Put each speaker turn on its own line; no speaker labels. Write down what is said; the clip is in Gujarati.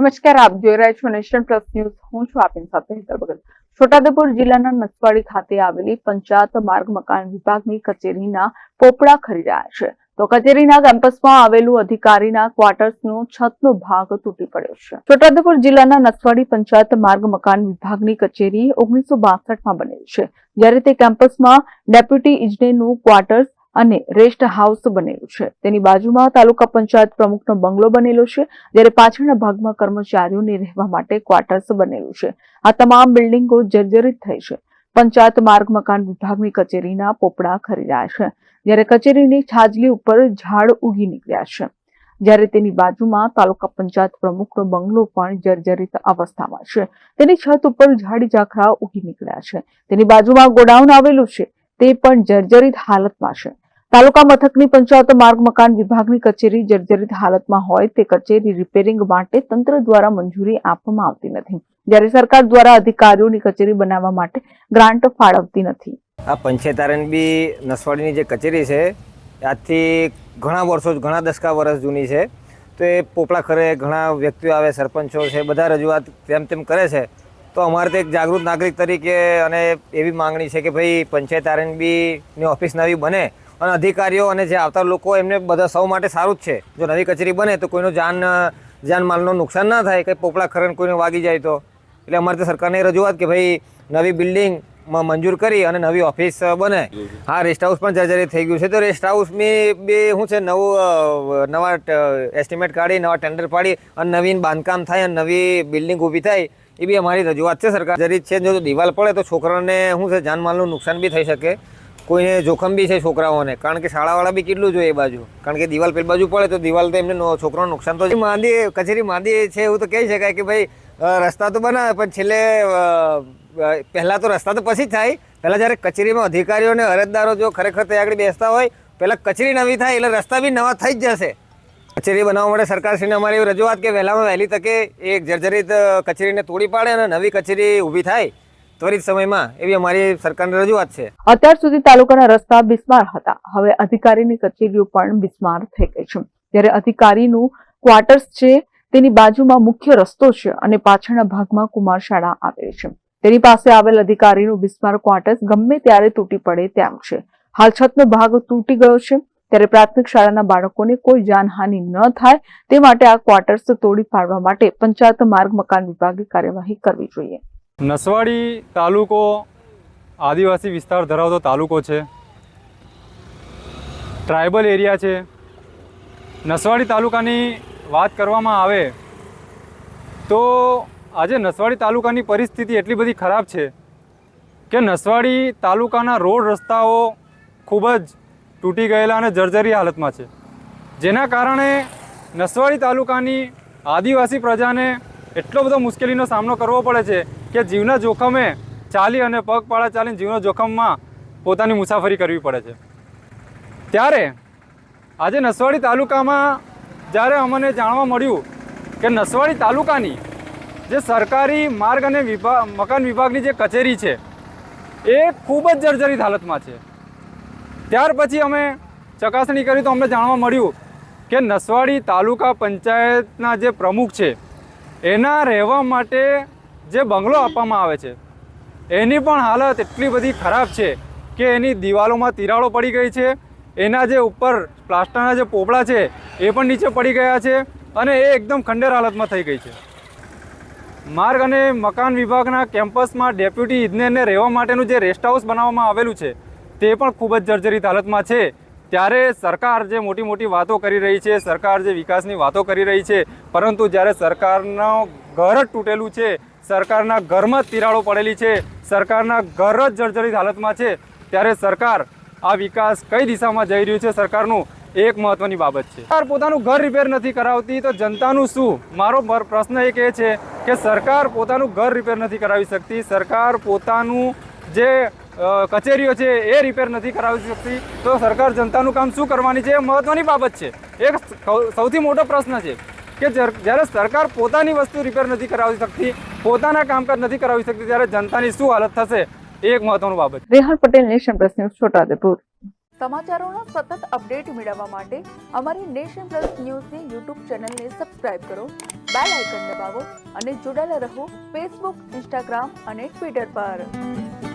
નમસ્કાર, આપ જોઈ રહ્યા છો નેશન પ્લસ ન્યૂઝ. હું છું આપની સાથે હેતલ ભગત. છોટાઉદેપુર જિલ્લાના નસવાડી ખાતે આવેલી પંચાયત માર્ગ મકાન વિભાગની કચેરીના પોપડા ખરી રહ્યા છે. તો કચેરીના કેમ્પસમાં આવેલું અધિકારીના ક્વાર્ટર્સનો છતનો ભાગ તૂટી પડ્યો છે. છોટાઉદેપુર જિલ્લાના નસવાડી પંચાયત માર્ગ મકાન વિભાગની કચેરી ઓગણીસો બાસઠમાં બનેલ છે. જ્યારે તે કેમ્પસમાં ડેપ્યુટી ઇજનેરનું ક્વાર્ટર્સ અને રેસ્ટ હાઉસ બનેલું છે. તેની બાજુમાં તાલુકા પંચાયત પ્રમુખનો બંગલો બનેલો છે, જ્યારે પાછળના ભાગમાં કર્મચારીઓને રહેવા માટે ક્વાર્ટર્સ બનેલું છે. આ તમામ બિલ્ડિંગો જર્જરિત થઈ છે. પંચાયત માર્ગ, મકાન વિભાગની કચેરીના પોપડા ખરી રહ્યા છે, જ્યારે કચેરીની છાજલી ઉપર ઝાડ ઉગી નીકળ્યા છે. જ્યારે તેની બાજુમાં તાલુકા પંચાયત પ્રમુખનો બંગલો પણ જર્જરિત અવસ્થામાં છે. તેની છત ઉપર ઝાડી ઝાખરા ઉગી નીકળ્યા છે. તેની બાજુમાં ગોડાઉન આવેલું છે. તે પણ જર્જરિત હાલતમાં છે. તાલુકા મથકની પંચાયત માર્ગ મકાન વિભાગની કચેરી જર્જરિત હાલતમાં હોય તે કચેરી રિપેરિંગ માટે તંત્ર દ્વારા મંજૂરી આપવામાં આવતી નથી. જ્યારે સરકાર દ્વારા અધિકારીઓની કચેરી બનાવવા માટે ગ્રાન્ટ ફાળવતી નથી.
આ પંચાયત આરએનબી નસવાડીની જે કચેરી છે, આજથી ઘણા વર્ષો, ઘણા દસકા વર્ષ જૂની છે. તો એ પોપળા ખરે ઘણા વ્યક્તિઓ આવે, સરપંચો છે, બધા રજૂઆત તેમ તેમ કરે છે. તો અમારે તો એક જાગૃત નાગરિક તરીકે અને એવી માંગણી છે કે ભાઈ પંચાયત આરએનબીની ઓફિસ નવી બને. અને અધિકારીઓ અને જે આવતા લોકો એમને બધા સૌ માટે સારું જ છે. જો નવી કચેરી બને તો કોઈનું જાન જાનમાલનું નુકસાન ના થાય, કંઈ પોપડા ખરે કોઈને વાગી જાય તો. એટલે અમારે તો સરકારને રજૂઆત કે ભાઈ, નવી બિલ્ડિંગમાં મંજૂર કરી અને નવી ઓફિસ બને. હા રેસ્ટ હાઉસ પણ જર્જરિત થઈ ગયું છે. તો રેસ્ટ હાઉસ મેં બે શું છે, નવું નવા એસ્ટિમેટ કાઢી, નવા ટેન્ડર પાડી અને નવીન બાંધકામ થાય અને નવી બિલ્ડિંગ ઊભી થાય, એ બી અમારી રજૂઆત છે સરકાર. જરી છે, જો દિવાલ પડે તો છોકરાને શું છે જાનમાલનું નુકસાન બી થઈ શકે. કોઈને જોખમ બી છે છોકરાઓને. કારણ કે શાળાવાળા બી કેટલું જોઈએ એ બાજુ. કારણ કે દિવાલ પેલી બાજુ પડે તો દિવાલ તો એમને છોકરો નુકસાન તો માંદી કચેરી માંદી છે એવું તો કહી શકાય કે ભાઈ રસ્તા તો બનાવે, પણ છેલ્લે પહેલાં તો રસ્તા તો પછી જ થાય. પહેલાં જ્યારે કચેરીમાં અધિકારીઓ અને અરજદારો જો ખરેખર ત્યાં આગળ બેસતા હોય, પહેલાં કચેરી નવી થાય, એટલે રસ્તા બી નવા થઈ જ જશે. કચેરી બનાવવા માટે સરકારશ્રીને અમારી રજૂઆત કે વહેલામાં વહેલી તકે એક જર્જરિત કચેરીને તોડી પાડે અને નવી કચેરી ઊભી થાય. ત્વરિત સમયમાં એવી અમારી સરકારની રજૂઆત છે.
અત્યાર સુધી તાલુકાના રસ્તા બિસ્માર હતા. હવે અધિકારીની કચેરીઓ પણ બિસ્માર થઈ ગઈ છે. જ્યારે અધિકારીનું ક્વાર્ટર્સ છે, તેની બાજુમાં મુખ્ય રસ્તો છે અને પાછળના ભાગમાં કુમાર શાળા આવેલી છે. તેની પાસે આવેલ અધિકારીનું બિસ્માર ક્વાર્ટર્સ ગમે ત્યારે તૂટી પડે તેમ છે. હાલ છતનો ભાગ તૂટી ગયો છે. ત્યારે પ્રાથમિક શાળાના બાળકોને કોઈ જાનહાનિ ન થાય તે માટે આ ક્વાર્ટર્સ તોડી પાડવા માટે પંચાયત માર્ગ મકાન વિભાગે કાર્યવાહી કરવી જોઈએ.
નસવાડી તાલુકો આદિવાસી વિસ્તાર ધરાવતો તાલુકો છે. ટ્રાઇબલ એરિયા છે. નસવાડી તાલુકાની વાત કરવામાં આવે તો આજે નસવાડી તાલુકાની પરિસ્થિતિ એટલી બધી ખરાબ છે કે નસવાડી તાલુકાના રોડ રસ્તાઓ ખૂબ જ તૂટી ગયેલા અને જર્જરી હાલતમાં છે. જેના કારણે નસવાડી તાલુકાની આદિવાસી પ્રજાને એટલો બધો મુશ્કેલીનો સામનો કરવો પડે છે કે જીવના જોખમે ચાલી અને પગપાળા ચાલીને જીવના જોખમમાં પોતાની મુસાફરી કરવી પડે છે. ત્યારે આજે નસવાડી તાલુકામાં જ્યારે અમને જાણવા મળ્યું કે નસવાડી તાલુકાની જે સરકારી માર્ગ અને વિભાગ મકાન વિભાગની જે કચેરી છે, એ ખૂબ જ જર્જરિત હાલતમાં છે. ત્યાર પછી અમે ચકાસણી કરી તો અમને જાણવા મળ્યું કે નસવાડી તાલુકા પંચાયતના જે પ્રમુખ છે, એના રહેવા માટે જે બંગલો આપવામાં આવે છે. એની પણ હાલત એટલી બધી ખરાબ છે કે એની દિવાલોમાં તિરાડો પડી ગઈ છે. એના જે ઉપર પ્લાસ્ટરના જે પોપડા છે, એ પણ નીચે પડી ગયા છે અને એ એકદમ ખંડેર હાલતમાં થઈ ગઈ છે. માર્ગ અને મકાન વિભાગના કેમ્પસમાં ડેપ્યુટી ઇજનેરને રહેવા માટેનું જે રેસ્ટ હાઉસ બનાવવામાં આવેલું છે, તે પણ ખૂબ જ જર્જરિત હાલતમાં છે. ત્યારે સરકાર જે મોટી મોટી વાતો કરી રહી છે, સરકાર જે વિકાસની વાતો કરી રહી છે, પરંતુ જ્યારે સરકારનો ઘર જ તૂટેલું છે સરકારના ઘરમાં જ તિરાડો પડેલી છે, સરકારના ઘર જ જર્જરિત હાલતમાં છે, ત્યારે સરકાર આ વિકાસ કઈ દિશામાં જઈ રહ્યું છે સરકારનું એક મહત્વની બાબત છે. સરકાર પોતાનું ઘર રિપેર નથી કરાવતી તો જનતાનું શું? મારો પ્રશ્ન એક એ છે કે સરકાર પોતાનું ઘર રિપેર નથી કરાવી શકતી, સરકાર પોતાનું જે કચેરીઓ છે એ રિપેર નથી કરાવી શકતી, તો સરકાર જનતાનું કામ શું કરવાની છે એ મહત્વની બાબત છે. એક સૌથી મોટો પ્રશ્ન છે કે જ્યારે સરકાર પોતાની વસ્તુ રિપેર નથી કરાવી શકતી પોતાના કામકાજ નથી કરાવી શકતી ત્યારે જનતાની શું હાલત થશે એ એક મહત્વનું બાબત
Rehal Patel nation plus news Chhota Udepur. સમાચારોના સતત અપડેટ મેળવવા માટે અમારી નેશન પ્લસ ન્યૂઝની યુટ્યુબ ચેનલને સબસ્ક્રાઇબ સબસ્ક્રાઇબ કરો બેલ આઇકન દબાવો અને જોડાયેલા રહો ફેસબુક ઇન્સ્ટાગ્રામ અને ટ્વિટર પર.